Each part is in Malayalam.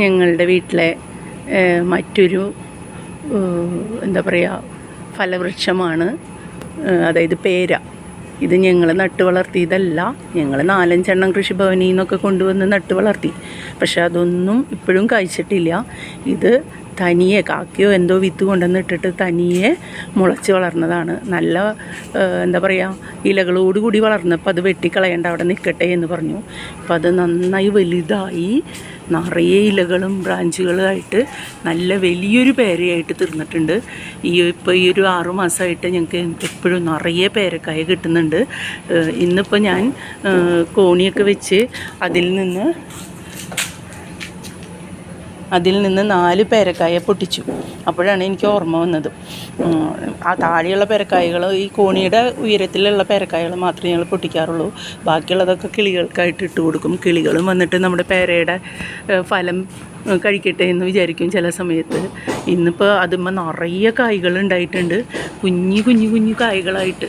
ഞങ്ങളുടെ വീട്ടിലെ മറ്റൊരു എന്താ പറയുക ഫലവൃക്ഷമാണ് അതായത് പേര. ഇത് ഞങ്ങൾ നട്ട് വളർത്തിയതല്ല ഞങ്ങൾ നാലഞ്ചെണ്ണം കൃഷിഭവനിൽ നിന്നൊക്കെ കൊണ്ടുവന്ന് നട്ട് വളർത്തി. പക്ഷെ അതൊന്നും ഇപ്പോഴും കഴിച്ചിട്ടില്ല ഇത് തനിയെ കാക്കയോ എന്തോ വിത്ത് കൊണ്ടുവന്ന് ഇട്ടിട്ട് തനിയെ മുളച്ച് വളർന്നതാണ്. നല്ല എന്താ പറയുക ഇലകളോടുകൂടി വളർന്നപ്പോൾ അത് വെട്ടിക്കളയേണ്ട അവിടെ നിൽക്കട്ടെ എന്ന് പറഞ്ഞു. അപ്പോൾ അത് നന്നായി വലുതായി നിറയെ ഇലകളും ബ്രാഞ്ചുകളുമായിട്ട് നല്ല വലിയൊരു പേരയായിട്ട് തീർന്നിട്ടുണ്ട്. ഈ ഇപ്പോൾ ഈ ഒരു ആറു മാസമായിട്ട് ഞങ്ങൾക്ക് എപ്പോഴും നിറയെ പേരക്കായ കിട്ടുന്നുണ്ട്. ഇന്നിപ്പോൾ ഞാൻ കോണിയൊക്കെ വെച്ച് അതിൽ നിന്ന് അതിൽ നിന്ന് നാല് പേരക്കായ പൊട്ടിച്ചു. അപ്പോഴാണ് എനിക്ക് ഓർമ്മ വന്നത്. ആ താഴെയുള്ള പേരക്കായകൾ ഈ കോണിയുടെ ഉയരത്തിലുള്ള പേരക്കായകൾ മാത്രമേ ഞങ്ങൾ പൊട്ടിക്കാറുള്ളൂ. ബാക്കിയുള്ളതൊക്കെ കിളികൾക്കായിട്ട് ഇട്ട് കൊടുക്കും. കിളികളും വന്നിട്ട് നമ്മുടെ പേരയുടെ ഫലം കഴിക്കട്ടെ എന്ന് വിചാരിക്കും ചില സമയത്ത്. ഇന്നിപ്പോൾ അതുമ്പോൾ നിറയെ കായ്കൾ ഉണ്ടായിട്ടുണ്ട്. കുഞ്ഞു കുഞ്ഞു കുഞ്ഞു കായ്കളായിട്ട്.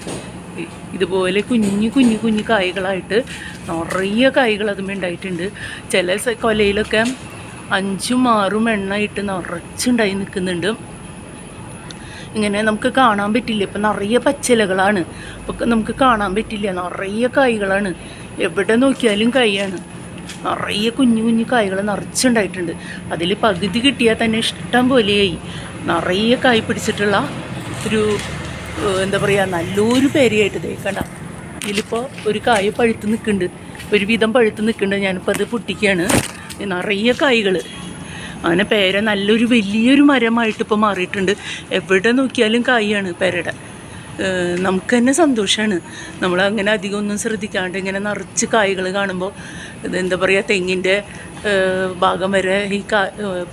ഇതുപോലെ കുഞ്ഞു കുഞ്ഞു കുഞ്ഞു കായ്കളായിട്ട് നിറയെ കായ്കൾ അതുമ്പോൾ ഉണ്ടായിട്ടുണ്ട്. ചില കൊലയിലൊക്കെ അഞ്ചും ആറും എണ്ണയിട്ട് നിറച്ചുണ്ടായി നിൽക്കുന്നുണ്ട്. ഇങ്ങനെ നമുക്ക് കാണാൻ പറ്റില്ല. ഇപ്പം നിറയെ പച്ചിലകളാണ്. അപ്പോൾ നമുക്ക് കാണാൻ പറ്റില്ല. നിറയെ കായ്കളാണ്. എവിടെ നോക്കിയാലും കായാണ്. നിറയെ കുഞ്ഞു കുഞ്ഞു കായ്കൾ നിറച്ചുണ്ടായിട്ടുണ്ട്. അതിൽ പകുതി കിട്ടിയാൽ തന്നെ ഇഷ്ടം പോലെയായി. നിറയെ കായ് പിടിച്ചിട്ടുള്ള ഒരു എന്താ പറയുക നല്ലൊരു പേരയായിട്ട് ദേ കണ്ട. ഇതിലിപ്പോൾ ഒരു കായ് പഴുത്ത് നിൽക്കുന്നുണ്ട്. ഒരു വിധം പഴുത്ത് നിൽക്കുന്നുണ്ട്. ഞാനിപ്പോൾ അത് പൊട്ടിക്കുകയാണ്. നിറയെ കായ്കൾ അങ്ങനെ പേര നല്ലൊരു വലിയൊരു മരമായിട്ട് ഇപ്പോൾ മാറിയിട്ടുണ്ട്. എവിടെ നോക്കിയാലും കായാണ് പേരയുടെ. നമുക്ക് തന്നെ സന്തോഷമാണ് നമ്മൾ അങ്ങനെ അധികം ഒന്നും ശ്രദ്ധിക്കാണ്ട് ഇങ്ങനെ നിറച്ച് കായ്കൾ കാണുമ്പോൾ ഇത് എന്താ പറയുക തെങ്ങിന്റെ ഭാഗം വരെ ഈ കാ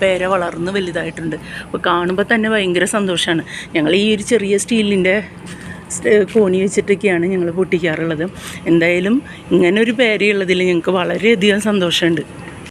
പേര വളർന്ന് വലുതായിട്ടുണ്ട്. അപ്പോൾ കാണുമ്പോൾ തന്നെ ഭയങ്കര സന്തോഷമാണ് ഞങ്ങൾ ഈ ഒരു ചെറിയ സ്റ്റീലിന്റെ കോണി വെച്ചിട്ടൊക്കെയാണ് ഞങ്ങൾ പൊട്ടിക്കാറുള്ളത്. എന്തായാലും ഇങ്ങനെ ഒരു പേരയുള്ളതിൽ ഞങ്ങൾക്ക് വളരെയധികം സന്തോഷമുണ്ട്